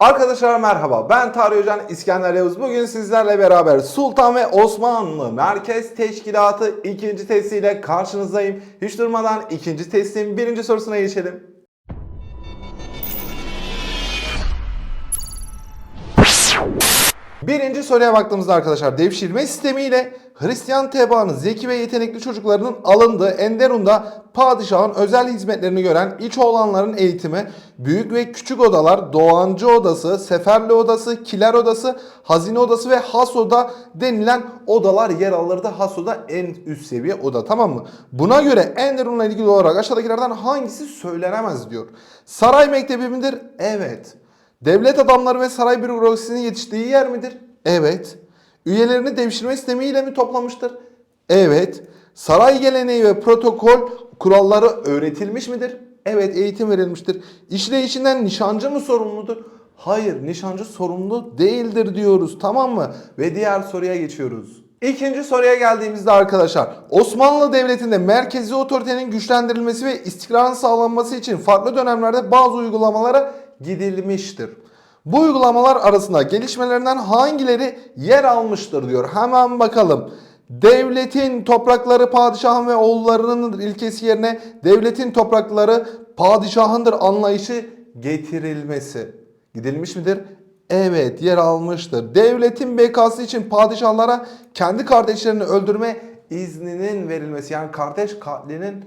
Arkadaşlar merhaba ben Tarih İskender Yavuz. Bugün sizlerle beraber Sultan ve Osmanlı Merkez Teşkilatı ikinci testiyle karşınızdayım. Hiç durmadan ikinci testin birinci sorusuna geçelim. Birinci soruya baktığımızda arkadaşlar devşirme sistemiyle Hristiyan tebaanın zeki ve yetenekli çocuklarının alındığı Enderun'da padişahın özel hizmetlerini gören iç oğlanların eğitimi, büyük ve küçük odalar, doğancı odası, seferli odası, kiler odası, hazine odası ve has oda denilen odalar yer alırdı. Has oda en üst seviye oda tamam mı? Buna göre Enderun'la ilgili olarak aşağıdakilerden hangisi söylenemez diyor. Saray mektebi midir? Evet. Devlet adamları ve saray bürokrasisinin yetiştiği yer midir? Evet. Üyelerini devşirme sistemiyle mi toplamıştır? Evet. Saray geleneği ve protokol kuralları öğretilmiş midir? Evet eğitim verilmiştir. İşleyişinden nişancı mı sorumludur? Hayır nişancı sorumlu değildir diyoruz tamam mı? Ve diğer soruya geçiyoruz. İkinci soruya geldiğimizde arkadaşlar Osmanlı Devleti'nde merkezi otoritenin güçlendirilmesi ve istikrarın sağlanması için farklı dönemlerde bazı uygulamalara gidilmiştir. Bu uygulamalar arasında gelişmelerinden hangileri yer almıştır diyor. Hemen bakalım. Devletin toprakları padişahın ve oğullarının ilkesi yerine devletin toprakları padişahındır anlayışı getirilmesi. Gidilmiş midir? Evet yer almıştır. Devletin bekası için padişahlara kendi kardeşlerini öldürme izninin verilmesi yani kardeş katlinin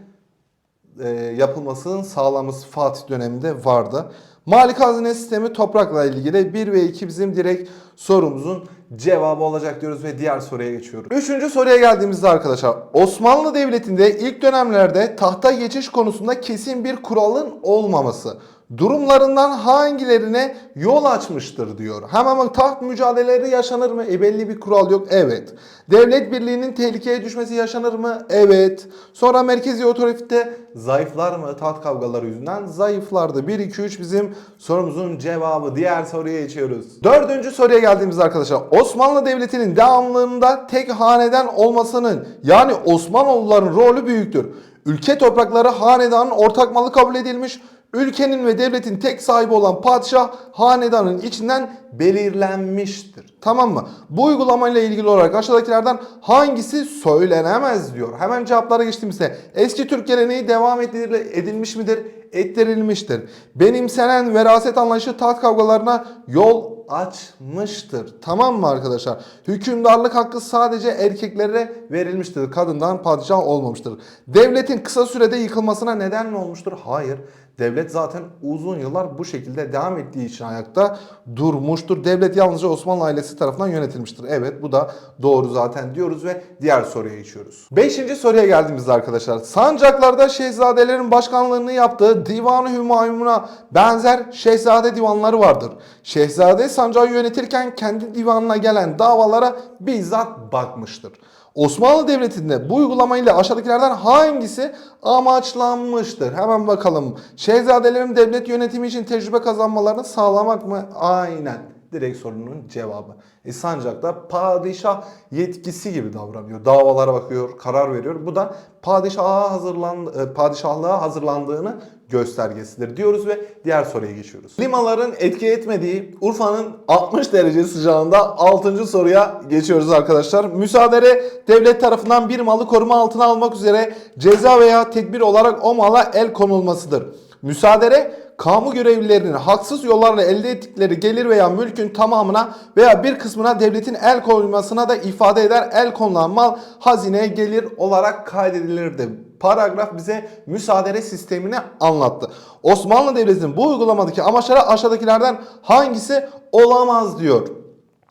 e, yapılmasının sağlanması Fatih döneminde vardı. Malik hazine sistemi toprakla ilgili 1 ve 2 bizim direkt sorumuzun cevabı olacak diyoruz ve diğer soruya geçiyoruz. Üçüncü soruya geldiğimizde arkadaşlar Osmanlı Devleti'nde ilk dönemlerde tahta geçiş konusunda kesin bir kuralın olmaması durumlarından hangilerine yol açmıştır diyor. Hemen bak taht mücadeleleri yaşanır mı? E belli bir kural yok. Evet. Devlet birliğinin tehlikeye düşmesi yaşanır mı? Evet. Sonra merkezi otorite zayıflar mı? Taht kavgaları yüzünden zayıflardı. 1 2 3 bizim sorumuzun cevabı. Diğer soruya geçiyoruz. Dördüncü soruya geldiğimizde arkadaşlar Osmanlı Devleti'nin devamlılığında tek haneden olmasının yani Osmanoğulların rolü büyüktür. Ülke toprakları hanedanın ortak malı kabul edilmiş. Ülkenin ve devletin tek sahibi olan padişah hanedanın içinden belirlenmiştir. Tamam mı? Bu uygulamayla ilgili olarak aşağıdakilerden hangisi söylenemez diyor. Hemen cevaplara geçtiğimizde eski Türk geleneği devam edilmiş midir? Ettirilmiştir. Benimsenen veraset anlayışı taht kavgalarına yol açmıştır. Tamam mı arkadaşlar? Hükümdarlık hakkı sadece erkeklere verilmiştir. Kadından padişah olmamıştır. Devletin kısa sürede yıkılmasına neden mi olmuştur? Hayır. Devlet zaten uzun yıllar bu şekilde devam ettiği için ayakta durmuştur. Devlet yalnızca Osmanlı ailesi tarafından yönetilmiştir. Evet bu da doğru zaten diyoruz ve diğer soruya geçiyoruz. Beşinci soruya geldiğimizde arkadaşlar. Sancaklarda şehzadelerin başkanlığını yaptığı Divan-ı benzer şehzade divanları vardır. Şehzade sancağı yönetirken kendi divanına gelen davalara bizzat bakmıştır. Osmanlı Devleti'nde bu uygulamayla aşağıdakilerden hangisi amaçlanmıştır? Hemen bakalım. Şehzadelerin devlet yönetimi için tecrübe kazanmalarını sağlamak mı? Aynen. Direkt sorunun cevabı. E Sancak'ta padişah yetkisi gibi davranıyor. Davalara bakıyor, karar veriyor. Bu da padişaha hazırlan, e, padişahlığa hazırlandığını göstergesidir diyoruz ve diğer soruya geçiyoruz. Klimaların etki etmediği Urfa'nın 60 derece sıcağında 6. soruya geçiyoruz arkadaşlar. Müsaade devlet tarafından bir malı koruma altına almak üzere ceza veya tedbir olarak o mala el konulmasıdır. Müsaade kamu görevlilerinin haksız yollarla elde ettikleri gelir veya mülkün tamamına veya bir kısmına devletin el koymasına da ifade eder. El konulan mal hazineye gelir olarak kaydedilirdi. Paragraf bize müsaade sistemini anlattı. Osmanlı Devleti'nin bu uygulamadaki amaçları aşağıdakilerden hangisi olamaz diyor.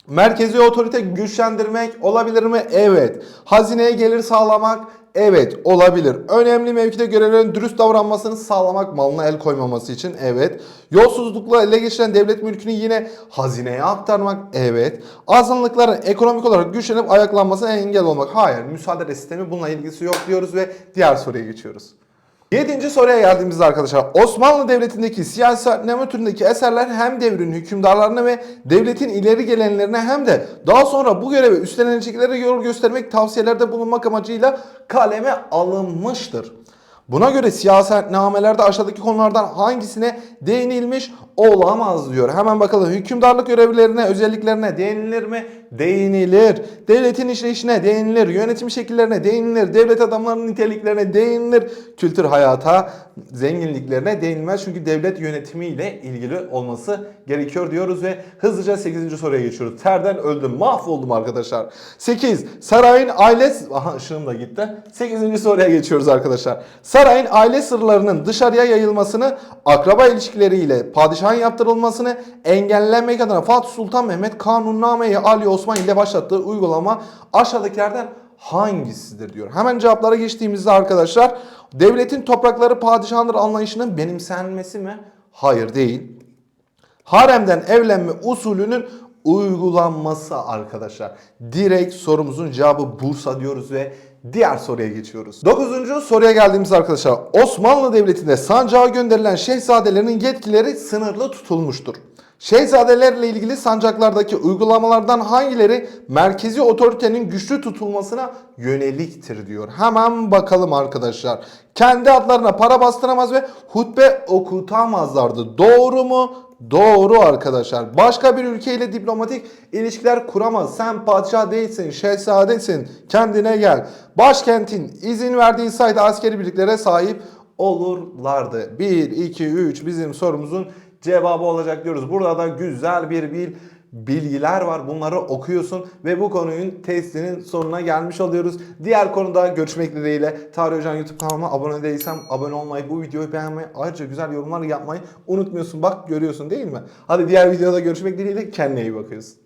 Merkezi otorite güçlendirmek olabilir mi? Evet. Hazineye gelir sağlamak? Evet olabilir. Önemli mevkide görevlerin dürüst davranmasını sağlamak malına el koymaması için evet. Yolsuzlukla ele geçiren devlet mülkünü yine hazineye aktarmak evet. Azınlıkların ekonomik olarak güçlenip ayaklanmasına engel olmak. Hayır müsaade sistemi bununla ilgisi yok diyoruz ve diğer soruya geçiyoruz. Yedinci soruya geldiğimizde arkadaşlar Osmanlı Devleti'ndeki siyasetname türündeki eserler hem devrin hükümdarlarına ve devletin ileri gelenlerine hem de daha sonra bu göreve üstlenilecekleri yol göstermek tavsiyelerde bulunmak amacıyla kaleme alınmıştır. Buna göre siyasetnamelerde aşağıdaki konulardan hangisine değinilmiş olamaz diyor. Hemen bakalım hükümdarlık görevlilerine, özelliklerine değinilir mi? Değinilir. Devletin işleyişine değinilir. Yönetim şekillerine değinilir. Devlet adamlarının niteliklerine değinilir. Kültür hayata, zenginliklerine değinilmez. Çünkü devlet yönetimiyle ilgili olması gerekiyor diyoruz ve hızlıca 8. soruya geçiyoruz. Terden öldüm, mahvoldum arkadaşlar. 8. Sarayın aile... Aha ışığım da gitti. 8. soruya geçiyoruz arkadaşlar. Sarayın aile sırlarının dışarıya yayılmasını, akraba ilişkileriyle padişahın yaptırılmasını engellemek adına Fatih Sultan Mehmet Kanunname-i Ali Osman ile başlattığı uygulama aşağıdakilerden hangisidir diyor. Hemen cevaplara geçtiğimizde arkadaşlar devletin toprakları padişahındır anlayışının benimsenmesi mi? Hayır değil. Haremden evlenme usulünün uygulanması arkadaşlar. Direkt sorumuzun cevabı Bursa diyoruz ve diğer soruya geçiyoruz. Dokuzuncu soruya geldiğimiz arkadaşlar. Osmanlı Devleti'nde sancağa gönderilen şehzadelerin yetkileri sınırlı tutulmuştur. Şehzadelerle ilgili sancaklardaki uygulamalardan hangileri merkezi otoritenin güçlü tutulmasına yöneliktir diyor. Hemen bakalım arkadaşlar. Kendi adlarına para bastıramaz ve hutbe okutamazlardı. Doğru mu? Doğru arkadaşlar. Başka bir ülkeyle diplomatik ilişkiler kuramaz. Sen padişah değilsin, şehzadesin. Kendine gel. Başkentin izin verdiği sayede askeri birliklere sahip olurlardı. 1, 2, 3 bizim sorumuzun cevabı olacak diyoruz. Burada da güzel bir bil bilgiler var. Bunları okuyorsun ve bu konunun testinin sonuna gelmiş oluyoruz. Diğer konuda görüşmek dileğiyle. Tarih Hocam YouTube kanalıma abone değilsem abone olmayı, bu videoyu beğenmeyi, ayrıca güzel yorumlar yapmayı unutmuyorsun. Bak görüyorsun değil mi? Hadi diğer videoda görüşmek dileğiyle. Kendine iyi bakıyorsun.